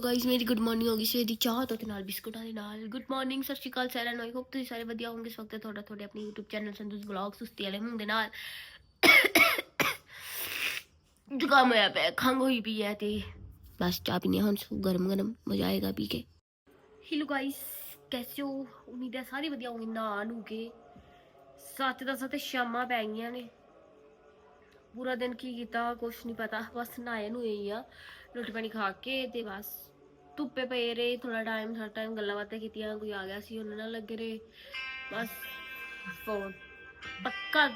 Guys ਮੇਰੀ good morning ਹੋ ਗਈ ਸਵੇਰ ਦੀ ਚਾਹ ਤੋਂ ਤੇ ਨਾਲ ਬਿਸਕੁਟਾਂ ਦੇ ਨਾਲ। ਗੁੱਡ ਮਾਰਨਿੰਗ ਸਤਿ ਸ਼੍ਰੀ ਅਕਾਲ ਸਾਰਿਆਂ ਨੂੰ। ਆਈ ਹੋਪ ਤੁਸੀਂ ਸਾਰੇ ਵਧੀਆ ਹੋਵੋਗੇ। ਇਸ ਵਕਤ ਤੁਹਾਡਾ ਤੁਹਾਡੇ ਆਪਣੀ YouTube ਚੈਨਲ ਸੰਦੂਸ ਵਲੌਗ ਸੁਸਤੀ ਵਾਲੇ ਹੋਣ ਨਾਲ। ਜ਼ੁਕਾਮ ਹੋਇਆ ਪਿਆ ਖੰਗ ਹੋਈ ਪਈ ਹੈ ਤੇ ਬਸ ਚਾਹ ਪੀਣੀ ਹੁਣ ਸੋ ਗਰਮ ਗਰਮ ਮਜ਼ਾ ਆਏਗਾ ਪੀ ਕੇ। ਹੈਲੋ ਗਾਇਸ ਕੈਸੇ ਹੋ? ਉਮੀਦ ਹੈ ਸਾਰੇ ਵਧੀਆ ਹੋਣਗੇ ਨਾ ਨੂੰ ਕੇ। ਸੱਚ ਦੱਸਾਂ ਤੇ ਸ਼ਾਮਾਂ ਪੈ ਗਈਆਂ ਨੇ। ਪੂਰਾ ਦਿਨ ਕੀ ਕੀਤਾ, ਕੁਛ ਨਹੀਂ ਪਤਾ। ਬਸ ਨਹਾਏ ਨੂੰ ਹੀ ਆ, ਰੋਟੀ ਪਾਣੀ ਖਾ ਕੇ ਤੇ ਬਸ। ਧੁੱਪੇ ਪਏ ਰਹੇ ਥੋੜਾ ਟਾਈਮ ਥੋੜਾ ਟਾਈਮ ਗੱਲਾਂ ਬਾਤਾਂ ਕੀਤੀਆਂ, ਕੋਈ ਆ ਗਿਆ ਸੀ, ਉਹਨਾਂ ਨਾਲ ਲੱਗੇ ਰਹੇ। ਬਸ ਫੋਨ ਪੱਕਾ,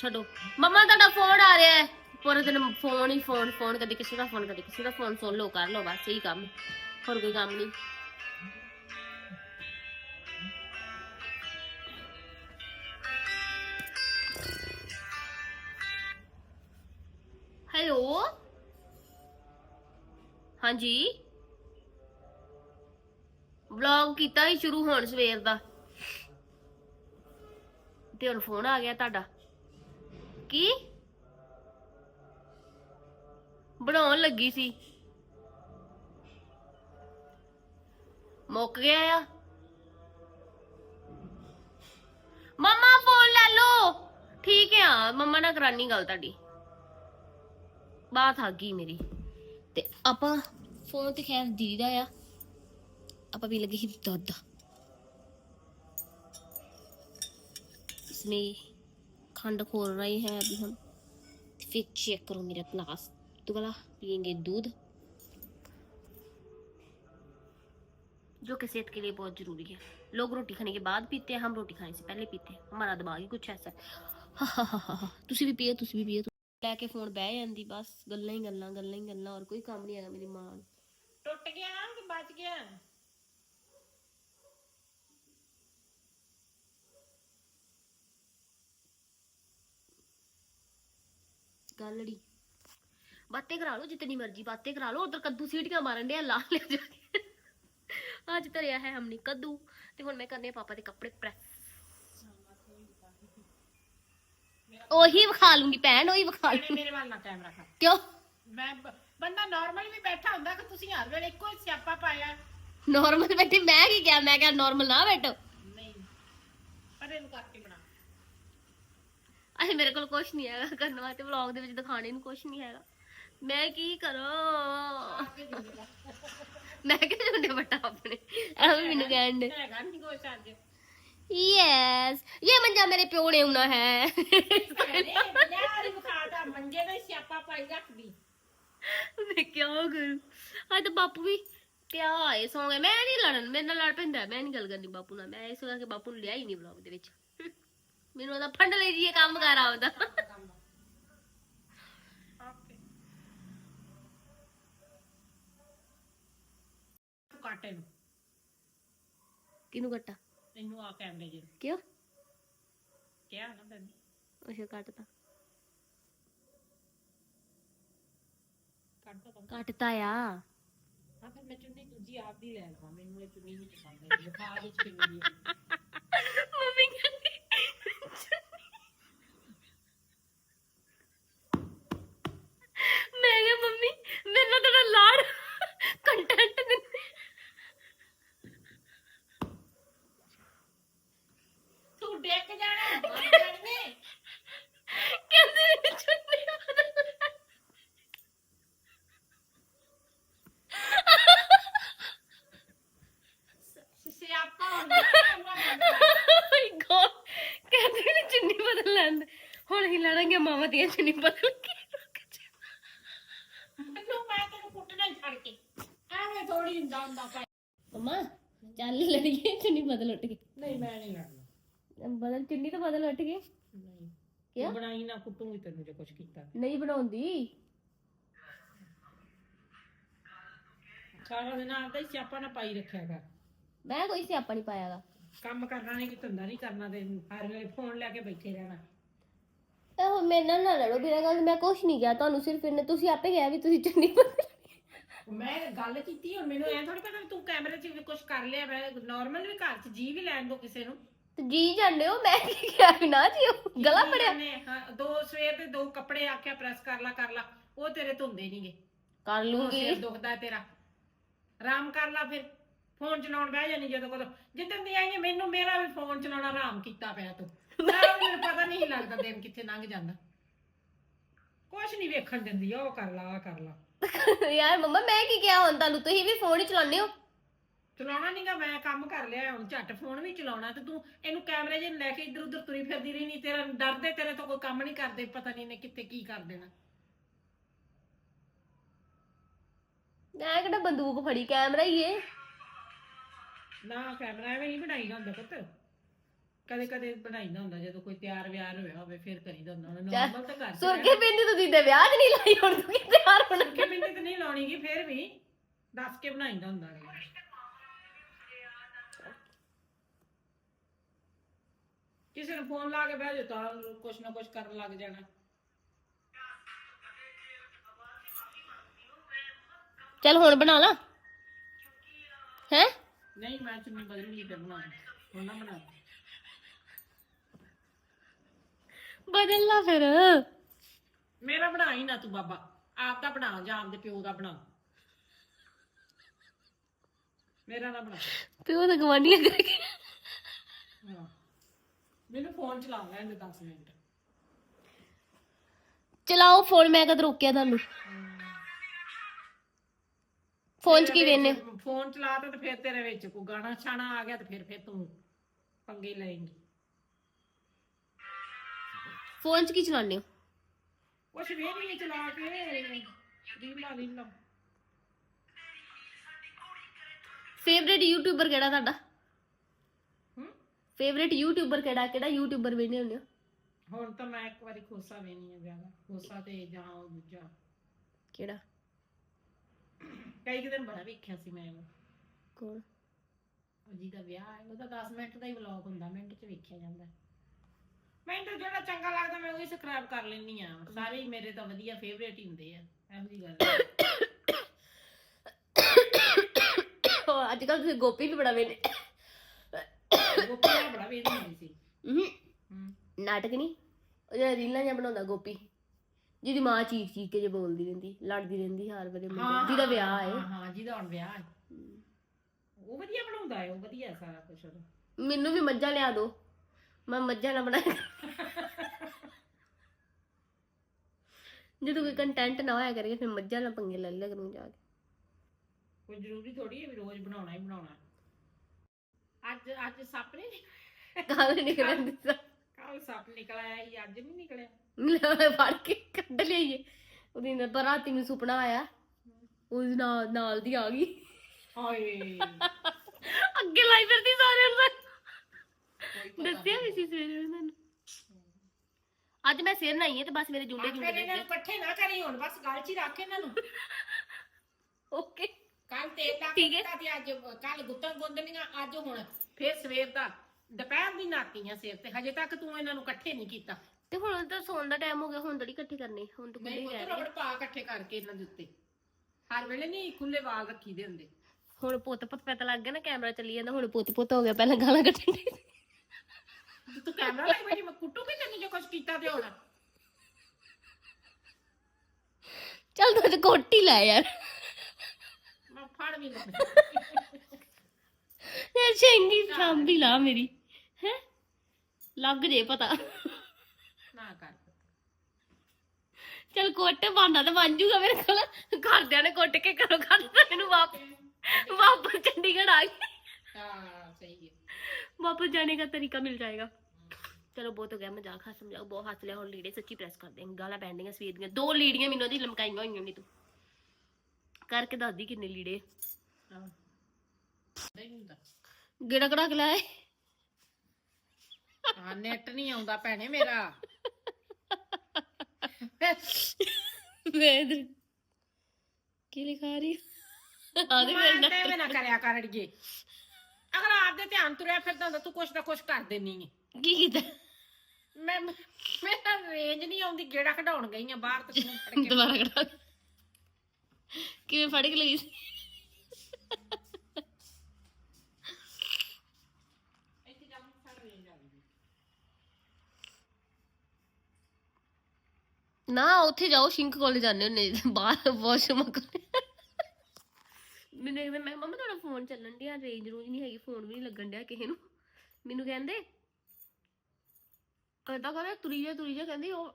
ਛੱਡੋ। ਮਮਾ, ਤੁਹਾਡਾ ਫੋਨ ਆ ਰਿਹਾ ਹੈ। ਪੂਰੇ ਦਿਨ ਫੋਨ ਹੀ ਫੋਨ ਫੋਨ ਕਦੇ ਕਿਸੇ ਦਾ ਫੋਨ ਕਦੇ ਕਿਸੇ ਦਾ ਫੋਨ ਸੁਣ ਲਓ, ਕਰ ਲਓ, ਬਸ, ਇਹੀ ਕੰਮ। ਹੋਰ ਕੋਈ ਕੰਮ ਨਹੀਂ। ਹੈਲੋ ਹਾਂਜੀ? ਵਲੌਗ ਕੀਤਾ ਹੀ ਸ਼ੁਰੂ ਹੋਣ ਸਵੇਰ ਦਾ। ਤੇ ਹੁਣ ਫੋਨ ਆ ਗਿਆ ਤੁਹਾਡਾ। ਕੀ? ਬਣਾਉਣ ਲੱਗੀ ਸੀ। ਮੁੱਕ ਗਿਆ ਆ। ਮਮਾ ਫੋਨ ਲੈ ਲਓ। ਠੀਕ ਆ, ਮਮਾ ਨਾਲ ਕਰਾਨੀ ਗੱਲ ਤੁਹਾਡੀ। ਬਾਤ ਆ ਗਈ ਮੇਰੀ। ਤੇ ਆਪਾਂ ਫੋਨ ਤੇ ਖੈਰ ਦੀਦੀ ਦਾ ਆ। अब अभी लगे दूध इसमें खंड खोल रहे हैं अभी हम। फिर चेक करो मेरा प्लास दुबला पियेंगे दूध। जो कि सेहत के लिए बहुत ज़रूरी है। लोग रोटी खाने के बाद पीते हैं, हम रोटी खाने से पहले पीते हैं। हमारा दिमाग ही कुछ ऐसा है। हाँ भी पियो, तुसी भी पियो। लैके फ़ोन बह जाती बस। गल्ला ही गल्ला गल्ला ही गल्ला। और कोई काम नहीं है मेरी माँ। टुट गया कि बच गया। ਗਾਲੜੀ ਬਾਤੇ ਕਰਾ ਲਓ ਜਿੰਨੀ ਮਰਜ਼ੀ ਬਾਤੇ ਕਰਾ ਲਓ ਉਧਰ ਕੱਦੂ ਸੀਟੀਆਂ ਮਾਰਨ ਦੇ ਲਾ ਲਿਆ ਜਾ ਕੇ। ਅੱਜ ਧਰਿਆ ਹੈ ਹਮਨੇ ਕੱਦੂ ਤੇ ਹੁਣ ਮੈਂ ਕਰਨੇ ਪਾਪਾ ਦੇ ਕੱਪੜੇ ਪ੍ਰੈਸ। ਉਹੀ ਵਿਖਾ ਲੂੰਗੀ ਭੈਣ ਉਹੀ ਵਿਖਾ ਲੂੰਗੀ। ਮੇਰੇ ਵੱਲ ਨਾ ਕੈਮਰਾ ਖਾ ਕਿਉਂ? ਮੈਂ ਬੰਦਾ ਨਾਰਮਲ ਵੀ ਬੈਠਾ ਹੁੰਦਾ ਕਿ ਤੁਸੀਂ ਹਰ ਵੇਲੇ ਇੱਕੋ ਹੀ ਸਿਆਪਾ ਪਾਇਆ। ਨਾਰਮਲ ਬੈਠੇ ਮੈਂ ਕੀ ਕਿਹਾ? ਮੈਂ ਕਿਹਾ ਨਾਰਮਲ ਨਾ ਬੈਠੋ। ਨਹੀਂ ਪਰ ਇਹਨੂੰ ਕਰਕੇ ਅਜੇ ਮੇਰੇ ਕੋਲ ਕੁਝ ਨਹੀਂ ਹੈਗਾ ਕਰਨ ਵਾਸਤੇ ਵਲੌਗ ਦੇ ਵਿੱਚ ਦਿਖਾਣੇ ਨੂੰ ਕੁਝ ਨਹੀਂ ਹੈਗਾ। ਮੈਂ ਕੀ ਕਰਾਂ? ਮੈਂ ਕਿਹਾ ਝੁੰਡੇ ਬੱਟਾ ਆਪਣੇ। ਐਵੇਂ ਮੈਨੂੰ ਕਹਿਣ ਦੇ। ਹੈਗਾ ਨਹੀਂ ਕੋਈ ਅੱਜ ਯੈਸ ਇਹ ਮੰਜਾ ਮੇਰੇ ਪਿਓ ਨੇ ਆਉਣਾ ਹੈ। ਅਰੇ ਬਜ਼ਾਰ ਮੁਖਾਤਾ ਮੰਜੇ ਦੇ ਸਿਆਪਾ ਪਾਈ ਰੱਖਦੀ ਮੈਂ ਤਾਂ ਬਾਪੂ ਵੀ ਪਿਆ ਏ ਸੌਂ ਗਿਆ। ਮੈਂ ਨਹੀਂ ਲੜਨ ਮੇਰੇ ਨਾਲ ਲੜ ਪੈਂਦਾ। ਮੈਂ ਨਹੀਂ ਗੱਲ ਕਰਨੀ ਬਾਪੂ ਨਾਲ। ਮੈਂ ਇਸ ਕਰਕੇ ਬਾਪੂ ਨੂੰ ਲਿਆ ਹੀ ਨਹੀਂ ਵਲੌਗ ਦੇ ਵਿੱਚ। ਮੈਨੂੰ ਉਹਦਾ ਫੰਡ ਲੈ ਜੀ ਇਹ ਕੰਮ ਕਰ ਆਉਂਦਾ ਕਾਟੇ ਨੂੰ ਕਿਹਨੂੰ ਕੱਟਾ? ਤੈਨੂੰ ਆ ਕੈਮਰੇ ਜੇ ਕਿਉਂ? ਕਿਹਾ ਨਾ ਤੈਨੂੰ। ਅੱਛਾ ਕੱਟਤਾ। ਕੱਟ ਕੱਟਤਾ ਆ। ਹਾਂ ਫਿਰ ਮੈਂ ਚੁੰਨੀ ਦੂਜੀ ਆਪ ਦੀ ਲੈ ਲਵਾਂ ਮੈਨੂੰ ਇਹ ਚੁੰਨੀ ਨਹੀਂ ਪਸੰਦ ਹੈ ਲਿਖਾ ਵਿੱਚ ਕਿੰਨੀ ਹੈ ਮੰਮੀ ਕਹਿੰਦੀ ਮੈਂ ਕਿਹਾ ਮੰਮੀ ਮੇਰੇ ਨਾਲ ਤੇਰਾ ਲਾੜ ਕੰਟੈਂਟ ਦਿੰਦੇ ਤੂੰ ਡੇਕ ਜਾਣਾ ਮਰ ਜਾਣੇ ਕਹਿੰਦੇ ਨੇ ਚੁੰਨੀ ਬਦਲ ਸਿਆਪਾ ਹੁੰਦਾ ਕੈਮਰਾ ਮਾਈ ਗॉड ਕਹਿੰਦੇ ਨੇ ਚੁੰਨੀ ਬਦਲ ਲੈਂਦੇ ਲੜਾਂਗੇ ਮਾਮਾ ਦੀਆਂ ਚੁੰਨੀ ਬਦਲ ਕੇ ਮੈਨੂੰ ਮੈਂ ਤੈਨੂੰ ਕੁੱਟਣਾ ਹੀ ਛੱਡ ਕੇ। ਐਵੇਂ ਥੋੜੀ ਹੁੰਦਾ ਹੁੰਦਾ ਭਾਈ ਮਮਾ ਚੱਲ ਲੜੀਏ ਚੁੰਨੀ ਬਦਲ ਉੱਟ ਕੇ। ਨਹੀਂ ਮੈਂ ਨਹੀਂ ਲੜਨਾ। ਬਦਲ ਚੁੰਨੀ ਤਾਂ ਬਦਲ ਉੱਟ ਕੇ। ਨਹੀਂ। ਕਿਆ? ਤੂੰ ਬਣਾਈ ਨਾ ਕੁੱਟੂਗੀ ਤੈਨੂੰ ਜੇ ਕੁਝ ਕੀਤਾ। ਨਹੀਂ ਬਣਾਉਂਦੀ। ਸਾਰਾ ਦਿਨ ਆਪਦਾ ਹੀ ਸਿਆਪਾ ਨਾ ਪਾਈ ਰੱਖਿਆ ਕਰ। ਮੈਂ ਕੋਈ ਸਿਆਪਾ ਨਹੀਂ ਪਾਇਆਗਾ। ਕੰਮ ਕਰਨਾ ਨਹੀਂ ਕਿ ਧੰਦਾ ਨਹੀਂ ਕਰਨਾ ਤੇ ਹਰ ਵੇਲੇ ਫੋਨ ਲੈ ਕੇ ਬੈਠੇ ਰਹਿਣਾ। ਇਹ ਮੇਰੇ ਨਾਲ ਨਾ ਲੜੋ ਬਿਨਾਂ ਗੱਲ ਮੈਂ ਕੁਛ ਨਹੀਂ ਕਿਹਾ ਤੁਹਾਨੂੰ ਸਿਰਫ ਇਹਨੇ ਤੁਸੀਂ ਆਪੇ ਕਿਹਾ ਵੀ ਤੁਸੀਂ ਚੁੰਨੀ ਮੈਂ ਗੱਲ ਕੀਤੀ ਹੁਣ ਮੈਨੂੰ ਐ ਥੋੜੀ ਪਤਾ ਵੀ ਤੂੰ ਕੈਮਰੇ 'ਚ ਵੀ ਕੁਝ ਕਰ ਲਿਆ ਮੈਂ ਨਾਰਮਲ ਵੀ ਘਰ 'ਚ ਜੀ ਵੀ ਲੈਣ ਦੋ ਕਿਸੇ ਨੂੰ। ਤੇ ਜੀ ਜਾਂਦੇ ਹੋ ਮੈਂ ਕੀ ਕਿਹਾ ਵੀ ਨਾ ਜੀ ਗਲਾ ਫੜਿਆ। ਨੇ, ਹਾਂ, ਦੋ ਸਵੇਰ ਦੇ ਦੋ ਕੱਪੜੇ ਆਖਿਆ ਪ੍ਰੈਸ ਕਰ ਲਾ ਕਰ ਲਾ ਉਹ ਤੇਰੇ ਧੁੰਦੇ ਨਹੀਂਗੇ ਕਰ ਲੂੰਗੀ। ਸਿਰ ਦੁਖਦਾ ਤੇਰਾ। ਆਰਾਮ ਕਰ ਲਾ ਫਿਰ ਫੋਨ ਚਲਾਉਣ ਬਹਿ ਜਾਨੀ ਜਦੋਂ ਕੋਲ ਜਿੱਦਣ ਦੀ ਆਈ ਹੈ ਮੈਨੂੰ ਮੇਰਾ ਵੀ ਫੋਨ ਚਲਾਉਣਾ ਆਰਾਮ ਕੀਤਾ ਪਿਆ ਤੂੰ। ਮੈਨੂੰ ਪਤਾ ਨਹੀਂ ਲੱਗਦਾ ਦਿਨ ਕਿੱਥੇ ਲੰਘ ਜਾਂਦਾ। ਕੁਛ ਨਹੀਂ ਵੇਖਣ ਦਿੰਦੀ ਉਹ ਕਰ ਲਾ ਆ ਕਰ ਲਾ। ਯਾਰ ਮੰਮਾ ਮੈਂ ਕੀ ਕਿਹਾ ਹੁਣ ਤੁਹਾਨੂੰ? ਤੁਸੀਂ ਵੀ ਫੋਨ ਹੀ ਚਲਾਉਂਦੇ ਹੋ? ਚਲਾਉਣਾ ਨਹੀਂਗਾ ਮੈਂ ਕੰਮ ਕਰ ਲਿਆ ਹੁਣ ਝੱਟ ਫੋਨ ਵੀ ਚਲਾਉਣਾ ਤੇ ਤੂੰ ਇਹਨੂੰ ਕੈਮਰੇ 'ਚ ਲੈ ਕੇ ਇੱਧਰ ਉੱਧਰ ਤੁਰੀ ਫਿਰਦੀ ਰਹੀ ਨਹੀਂ ਤੇਰਾ ਡਰਦੇ ਤੇਰੇ ਤੋਂ ਕੋਈ ਕੰਮ ਨਹੀਂ ਕਰਦੇ ਪਤਾ ਨਹੀਂ ਨੇ ਕਿੱਥੇ ਕੀ ਕਰ ਦੇਣਾ। ਮੈਂ ਕਿਹੜਾ ਬੰਦੂਕ ਫੜੀ ਕੈਮਰਾ ਹੀ ਏ। ਨਾ ਕੈਮਰਾ ਐਵੇਂ ਨਹੀਂ ਬਣਾਈਦਾ ਹੁੰਦਾ ਪੁੱਤ। ਕਦੇ ਕਦੇ ਬਣਾਈਦਾ ਹੁੰਦਾ ਜਦੋਂ ਕੋਈ ਤਿਆਰ ਵਿਆਰ ਹੋਇਆ ਹੋਵੇ ਫਿਰ ਕਰੀਦਾ ਹੁੰਦਾ ਉਹਨੇ ਚੱਲ, ਨਾਰਮਲ ਤਾਂ ਕਰ ਸੁਰਖੀ ਬਿੰਦੀ ਤੁਸੀਂ ਤੇ ਵਿਆਹ 'ਚ ਨਹੀਂ ਲਾਈ ਹੁਣ ਤੂੰ ਕਿੱਥੇ ਹਾਰ ਹੋਣਾ। ਕਿ ਬਿੰਦੀ ਤੇ ਨਹੀਂ ਲਾਉਣੀਗੀ ਫਿਰ ਵੀ ਦੱਸ ਕੇ ਬਣਾਈਦਾ ਹੁੰਦਾ ਅਗਲਾ। ਕਿਸੇ ਨੂੰ ਫੋਨ ਲਾ ਕੇ ਬਹਿ ਜਾ ਤਾਂ ਕੁਛ ਨਾ ਕੁਛ ਕਰਨ ਲੱਗ ਜਾਣਾ। ਚੱਲ ਹੁਣ ਬਣਾ ਲਾ। ਹੈ? ਨਹੀਂ ਮੈਂ ਚੁੰਨੀ ਬਦਲੂਗੀ ਫਿਰ ਬਣਾ ਹੁਣ ਨਾ ਬਣਾ ਬਦਲ ਲਾ ਫਿਰ। ਮੇਰਾ ਬਣਾ ਹੀ ਨਾ ਤੂੰ ਬਾਬਾ। ਆਪ ਦਾ ਬਣਾ ਜਾਂ ਆਪਦੇ ਪਿਓ ਦਾ ਬਣਾ। ਮੇਰਾ ਨਾ ਬਣਾ। ਪਿਓ ਤਾਂ ਗਵਾਂਢੀਆਂ ਕਰਕੇ। ਹਾਂ। ਮੈਨੂੰ ਫੋਨ ਚਲਾ ਲੈਣ ਦੇ 10 ਮਿੰਟ। ਚਲਾਓ ਫੋਨ ਮੈਂ ਕਦ ਰੋਕਿਆ ਤੁਹਾਨੂੰ? ਫੋਨ 'ਚ ਕੀ ਵੇਨੇ ਫੋਨ ਚਲਾ ਤਾ ਤੇ ਫਿਰ ਤੇਰੇ ਵਿੱਚ ਕੋਈ ਗਾਣਾ ਛਾਣਾ ਆ ਗਿਆ ਤੇ ਫਿਰ ਫਿਰ ਤੂੰ ਪੰਗੇ ਲਏਂਗੀ। ਫੋਨ 'ਚ ਕੀ ਚਲਾਉਂਦੇ ਹੋ? ਕੁਛ ਵੀ ਨਹੀਂ ਚਲਾ ਕੇ ਰੀਲਾ ਰੀਲਾ। ਫੇਵਰੇਟ ਯੂਟਿਊਬਰ ਕਿਹੜਾ ਤੁਹਾਡਾ? ਹੂੰ? ਫੇਵਰੇਟ ਯੂਟਿਊਬਰ ਕਿਹੜਾ ਕਿਹੜਾ ਯੂਟਿਊਬਰ ਵੇਨੇ ਹੁੰਦੇ ਹੋ? ਹੁਣ ਤਾਂ ਮੈਂ ਇੱਕ ਵਾਰੀ ਖੋਸਾ ਵੇਨੀ ਆ ਵਿਆਹ ਦਾ। ਖੋਸਾ ਤੇ ਜਾਂ ਉਹ ਦੂਜਾ। ਕਿਹੜਾ? ਕਈ ਕੁ ਦਿਨ ਬੜਾ ਵੇਖਿਆ ਸੀ ਮੈਂ ਉਹ। ਕੌਣ? ਜਿਹਦਾ ਵਿਆਹ ਹੈ ਉਹਦਾ 10 ਮਿੰਟ ਦਾ ਹੀ ਵਲੌਗ ਹੁੰਦਾ ਮਿੰਟ ਚ ਵੇਖਿਆ ਜਾਂਦਾ। ਚੰਗਾ ਲੱਗਦਾ ਮੈਂ ਉਹੀ ਸਬਸਕ੍ਰਾਈਬ ਕਰ ਲੈਣੀ ਆ ਸਾਰੇ ਹੀ ਮੇਰੇ ਤਾਂ ਵਧੀਆ ਫੇਵਰੇਟ ਹੀ ਹੁੰਦੇ ਆ। ਇਹੋ ਜੀ ਗੱਲ ਹੈ। ਅੱਜ ਕੱਲ ਤੁਸੀਂ ਗੋਪੀ ਵੀ ਬੜਾ ਵੇਨੇ ਗੋਪੀ ਨਾਲ ਬੜਾ ਵੇਖਦੀ ਹੁੰਦੀ ਸੀ। ਹੂੰ। ਨਾਟਕ ਨਹੀਂ ਉਹ ਜਿਹੜਾ ਰੀਲਾਂ ਜਿਹਾ ਬਣਾਉਂਦਾ ਗੋਪੀ। ਜਿਹਦੀ ਮਾਂ ਚੀਕ ਚੀਕ ਕੇ ਜੇ ਬੋਲਦੀ ਰਹਿੰਦੀ ਲੜਦੀ ਰਹਿੰਦੀ ਹਰ ਵੇਲੇ ਮੁੰਡੇ ਨਾਲ, ਜਿਹਦਾ ਵਿਆਹ ਹੈ ਹਾਂ। ਹਾਂ ਜਿਹਦਾ ਹੁਣ ਵਿਆਹ ਹੈ। ਉਹ ਵਧੀਆ ਬਣਾਉਂਦਾ ਹੈ ਉਹ ਵਧੀਆ ਸਾਰਾ ਕੁਝ ਉਹਦਾ। ਮੈਨੂੰ ਵੀ ਮੱਝਾਂ ਲਿਆ ਦਿਓ ਮੈਂ ਮੱਝਾਂ ਨਾ ਬਣਾਇਆ ਜਦੋਂ ਕੋਈ ਕੰਟੈਂਟ ਨਾ ਹੋਇਆ ਕਰੇ ਫਿਰ ਮੱਝਾਂ ਨਾਲ ਪੰਗੇ ਲੈ ਲਿਆ ਕਰੂੰ ਜਾ ਕੇ। ਕੋਈ ਜ਼ਰੂਰੀ ਥੋੜੀ ਹੈ ਵੀ ਰੋਜ਼ ਬਣਾਉਣਾ ਹੀ ਬਣਾਉਣਾ। ਅੱਜ ਅੱਜ ਸੱਪ ਨਹੀਂ ਕੱਲ ਨਿਕਲਣ ਦਿੱਤਾ। ਕੱਲ ਸੱਪ ਨਿਕਲ ਆਇਆ ਸੀ ਅੱਜ ਨਹੀਂ ਨਿਕਲਿਆ। ਲੈ ਫੜ ਕੇ ਕੱਢ ਲਈਏ। ਉਹਦੀ ਨਾ ਪਰ ਰਾਤੀ ਮੈਨੂੰ ਸੁਪਨਾ ਆਇਆ। ਉਹਦੇ ਨਾਲ ਨਾਲ ਦੀ ਆ ਗਈ। ਹਾਏ। ਅੱਗੇ ਲਾਈ ਫਿਰਦੀ ਸਾਰਿਆਂ ਨੂੰ। ਦੱਸਿਆ ਵੀ ਸੀ ਸਵੇਰੇ ਉਹਨਾਂ ਨੂੰ। ਅੱਜ ਮੈਂ ਸਿਰ ਨਹਾਈ ਹੈ ਤੇ ਬਸ ਮੇਰੇ ਜੁੰਡੇ ਫਿਰ ਜੁੰਡੇ ਇਹਨਾਂ ਨੂੰ ਇਕੱਠੇ ਨਾ ਕਰੀ ਹੁਣ ਬਸ ਗੱਲ 'ਚ ਹੀ ਰੱਖ ਇਹਨਾਂ ਨੂੰ। ਓਕੇ। ਕੱਲ ਤੇਲ ਲਾ ਠੀਕ ਹੈ। ਕੇ ਤੇ ਅੱਜ ਕੱਲ ਗੁੱਤਾਂ ਗੁੰਦਣੀਆਂ ਅੱਜ ਹੁਣ ਫਿਰ ਸਵੇਰ ਦਾ ਦੁਪਹਿਰ ਦੀ ਨਾਤੀਆਂ ਸਿਰ ਤੇ ਹਜੇ ਤੱਕ ਤੂੰ ਇਹਨਾਂ ਨੂੰ ਇਕੱਠੇ ਨਹੀਂ ਕੀਤਾ। ਤੇ ਹੁਣ ਤਾਂ ਸੌਣ ਦਾ ਟਾਈਮ ਹੋ ਗਿਆ ਹੁਣ ਥੋੜੀ ਇਕੱਠੇ ਕਰਨੇ ਹੁਣ ਤਾਂ ਖੁੱਲੇ ਨਹੀਂ ਗਏ ਪੁੱਤ ਰਬੜ ਪਾ ਇਕੱਠੇ ਕਰਕੇ ਇਹਨਾਂ ਦੇ ਉੱਤੇ। ਹਰ ਵੇਲੇ ਨਹੀਂ ਖੁੱਲੇ ਵਾਲ ਰੱਖੀ ਦੇ ਹੁੰਦੇ। ਹੁਣ ਪੁੱਤ ਪੁੱਤ ਪਤਾ ਲੱਗ ਗਿਆ ਨਾ ਕੈਮਰਾ ਚੱਲੀ ਜਾਂਦਾ ਹੁਣ ਪੁੱਤ ਪੁੱਤ ਹੋ ਗਿਆ ਪਹਿਲਾਂ ਗਾਲਾਂ ਕੱਢਣ ਦੀ। ਤੇ ਤੂੰ ਕੈਮਰਾ ਲੈ ਕੇ ਬੈਠੀ ਮੈਂ ਕੁੱਟੂਗੀ ਤੈਨੂੰ ਜੇ ਕੁਝ ਕੀਤਾ ਤੇ ਹੋਣਾ। ਚੱਲ ਤੂੰ ਤੇ ਕੋਟੀ ਲੈ ਯਾਰ। ਮੈਂ ਫੜ ਵੀ ਲੈ ਯਾਰ ਚੰਗੀ ਸਾਂਭੀ ਲਾ ਮੇਰੀ ਹੈ? ਲੱਗ ਜੇ ਪਤਾ। ਨਾ ਕਰ। ਚੱਲ ਕੋਟ ਬਾਂਦਾ ਤਾਂ ਬਣ ਜੂਗਾ ਮੇਰੇ ਕੋਲ। ਘਰਦਿਆਂ ਨੇ ਕੁੱਟ ਕੇ ਕਰੋ ਕਰ ਮੈਨੂੰ ਵਾਪਸ ਵਾਪਸ ਚੰਡੀਗੜ੍ਹ ਆ ਗਈ। ਹਾਂ ਸਹੀ ਹੈ। वापस जाने का तरीका मिल जाएगा ਚਲੋ ਬਹੁਤ ਹੋ ਗਿਆ ਮਜ਼ਾਕ ਖਾ ਸਮਝਾਓ ਬਹੁਤ ਹੱਸ ਲਿਆ ਹੁਣ ਲੀੜੇ ਸੱਚੀ ਪ੍ਰੈਸ ਕਰ ਦੇ ਗਾਲਾਂ ਪੈਂਦੀਆਂ ਸਵੇਰ ਦੀਆਂ ਦੋ ਲੀੜੀਆਂ ਮੈਨੂੰ ਦੀ ਲਮਕਾਈਆਂ ਹੋਈਆਂ ਨਹੀਂ ਤੂੰ ਕਰਕੇ ਦੱਸਦੀ ਕਿੰਨੇ ਲੀੜੇ ਹਾਂ ਨਹੀਂ ਹੁੰਦਾ ਗੇੜਾ ਕੜਾ ਕੇ ਲਾਏ ਹਾਂ ਨੈਟ ਨਹੀਂ ਆਉਂਦਾ ਭੈਣੇ ਮੇਰਾ ਮੈਂ ਇਧਰ ਕੀ ਲਿਖਾ ਰਹੀ ਆ ਦੇ ਮੈਂ ਤੇ ਵੀ ਨਾ ਕਰਿਆ ਕਰ ਅੜੀਏ ਅਗਰ ਆਪਦੇ ਧਿਆਨ ਤੁਰਿਆ ਫਿਰਦਾ ਹੁੰਦਾ ਤੂੰ ਕੁਛ ਨਾ ਕੁਛ ਕਰ ਦੇਣੀ ਹੈ ਕੀ ਕੀਤਾ? ਮੈਂ ਮੇਰਾ ਰੇਂਜ ਨਹੀਂ ਆਉਂਦੀ ਗੇੜਾ ਕਢਾਉਣ ਗਈ ਆ ਬਾਹਰ ਤੇ ਤੂੰ ਫੜ ਕੇ ਦੁਬਾਰਾ ਕੜਾ ਕਿਵੇਂ ਫੜ ਕੇ ਲਈ ਸੀ? ਇੱਥੇ ਜਾ ਫੜ ਰੇਂਜ ਆ ਗਈ ਨਾ ਉੱਥੇ ਜਾਓ ਸ਼ਿੰਕ ਕਾਲਜ ਜਾਂਦੇ ਹੁੰਦੇ ਬਾਹਰ ਵਾਸ਼ਰੂਮ ਕੋਲ। ਮੈਨੂੰ ਕਹਿੰਦੇ ਮੈਂ ਮੰਮਾ ਤੁਹਾਡਾ ਫੋਨ ਚੱਲਣ ਡਿਆ ਰੇਂਜ ਰੂੰਜ ਨਹੀਂ ਹੈਗੀ ਫੋਨ ਵੀ ਨਹੀਂ ਲੱਗਣ ਡਿਆ ਕਿਸੇ ਨੂੰ। ਮੈਨੂੰ ਕਹਿੰਦੇ ਕਹਿੰਦਾ ਕਹਿੰਦਾ ਤੁਰੀ ਜਾ ਤੁਰੀ ਜਾ ਕਹਿੰਦੀ ਉਹ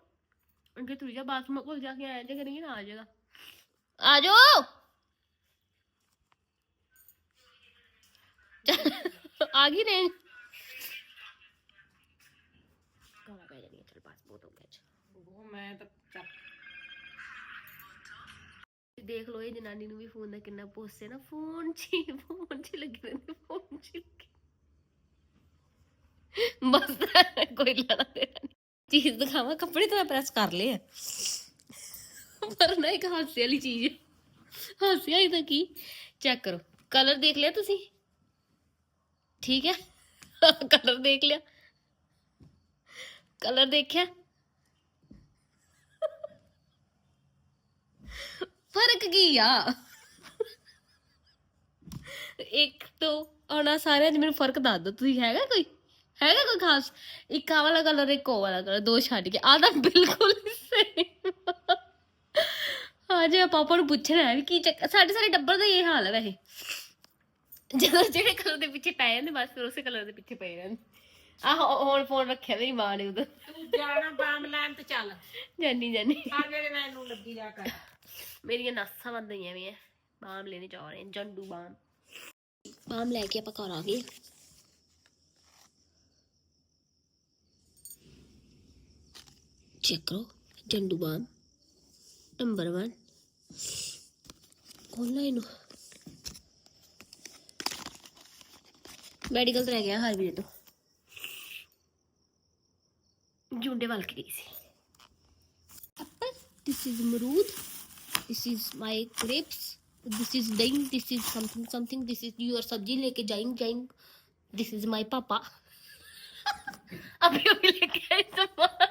ਅੱਗੇ ਤੁਰੀ ਜਾ ਬਾਥਰੂਮ ਕੋਲ ਜਾ ਕੇ ਆਇਆ ਜੇ ਕਰੀਏ ਨਾ ਆ ਜਾਏਗਾ ਆ ਜਾਓ। ਆ ਗਈ ਰੇਂਜ ਗਾਲਾਂ ਪੈ ਜਾਣੀਆਂ ਚਲ ਬਸ ਬਹੁਤ ਹੋ ਗਿਆ ਜੀ ਉਹ ਮੈਂ ਤਾਂ ਚੱਲ ਦੇਖ ਲਓ ਇਹ ਜਨਾਨੀ ਨੂੰ ਵੀ ਫੋਨ ਦਾ ਕਿੰਨਾ ਪੋਸੇ ਨਾ। ਫੋਨ 'ਚ ਹੀ ਫੋਨ 'ਚ ਹੀ ਲੱਗੇ ਰਹਿੰਦੇ ਫੋਨ 'ਚ ਹੀ ਲੱਗੇ। ਬਸ ਕੋਈ ਲੈਣਾ ਦੇਣਾ ਨਹੀਂ ਚੀਜ਼ ਦਿਖਾਵਾਂ, ਕੱਪੜੇ ਤਾਂ ਪ੍ਰੈਸ ਕਰ ਲਏ ਆ। ਪਰ ਨਾ ਇੱਕ ਹਾਸੇ ਵਾਲੀ ਚੀਜ਼ ਹੈ। ਹਾਸੇ ਆਈ ਤਾਂ ਕੀ? ਚੈੱਕ ਕਰੋ। ਕਲਰ ਦੇਖ ਲਿਆ ਤੁਸੀਂ? ਠੀਕ ਹੈ? ਕਲਰ ਦੇਖ ਲਿਆ। ਕਲਰ ਦੇਖਿਆ? ਫ਼ਰਕ ਕੀ ਆ? ਇੱਕ ਤੋਂ ਆਉਣਾ ਸਾਰਿਆਂ 'ਚ ਮੈਨੂੰ ਫ਼ਰਕ ਦੱਸ ਦਿਓ ਤੁਸੀਂ ਹੈਗਾ ਕੋਈ? ਹੈਗਾ ਕੋਈ ਖਾਸ? ਇੱਕ ਆਹ ਵਾਲਾ ਕਲਰ ਇੱਕ ਉਹ ਵਾਲਾ ਕਲਰ ਦੋ ਛੱਡ ਕੇ। ਆਹ ਤਾਂ ਬਿਲਕੁਲ ਸੇਮ ਹਾਂ ਜੇ ਪਾਪਾ ਨੂੰ ਪੁੱਛਣਾ ਹੈ ਵੀ ਕੀ ਚੱਕ ਸਾਡੇ ਸਾਰੇ ਟੱਬਰ ਦਾ ਇਹ ਹਾਲ ਹੈ ਵੈਸੇ। ਜਦੋਂ ਜਿਹੜੇ ਕਲਰ ਦੇ ਪਿੱਛੇ ਪੈ ਜਾਂਦੇ ਬਸ ਫਿਰ ਉਸੇ ਕਲਰ ਦੇ ਪਿੱਛੇ ਪਏ ਰਹਿੰਦੇ। ਆਹ ਹੁਣ ਫੋਨ ਰੱਖਿਆ ਮੇਰੀ ਮਾਂ ਨੇ ਤੂੰ ਜਾਣਾ ਬਾਮ ਲੈਣ ਤੇ ਚੱਲ। ਜਾਨੀ ਜਾਨੀ। ਆ ਜਿਹੜੇ ਮੈਨੂੰ ਲੱਗੀ ਜਾ ਕਰ। ਮੇਰੀਆਂ ਨਾਸਾਂ ਵੱਧ ਗਈਆਂ ਵੀ ਬਾਮ ਲੈਣੇ ਜਾ ਰਹੇ ਹਾਂ ਜੰਡੂ ਬਾਮ ਬਾਮ ਲੈ ਕੇ ਆਪਾਂ ਘਰ ਆ ਗਏ ਚੈੱਕ ਕਰੋ ਜੰਡੂ ਬਾਮ ਨੰਬਰ 1 ਖੋਲ੍ਹਣਾ ਇਹਨੂੰ ਮੈਡੀਕਲ ਤੇ ਰਹਿ ਗਿਆ ਹਰ ਵੀਰੇ ਤੋਂ ਜੁੰਡੇ ਵੱਲ ਕੇ ਗਈ ਸੀ apple. This is marud. this is my grapes this is dang this is something something this is your sabji leke jaing jaing this is my papa अभी अभी लेके आए सामान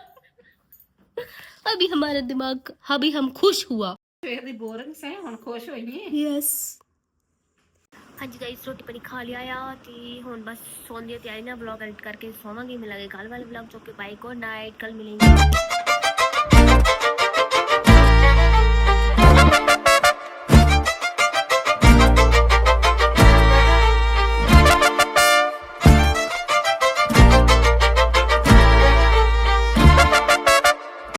अभी हमारा दिमाग अभी हम खुश हुआ ਸਵੇਰ ਦੀ ਬੋਰਿੰਗ ਸੈ ਹੁਣ ਖੁਸ਼ ਹੋਈਏ ਯੈਸ ਹਾਂਜੀ ਗਾਇਸ ਰੋਟੀ ਪਾਣੀ ਖਾ ਲਿਆ ਆ ਤੇ ਹੁਣ ਬਸ ਸੌਣ ਦੀ ਤਿਆਰੀ ਨਾਲ ਵਲੌਗ ਐਡਿਟ ਕਰਕੇ ਸੌਵਾਂਗੇ ਮਿਲਾਂਗੇ ਕੱਲ ਵਾਲੇ ਵਲੌਗ ਚੋਕੇ ਬਾਈ ਗੁੱਡ ਨਾਈਟ ਕੱਲ ਮਿਲेंगे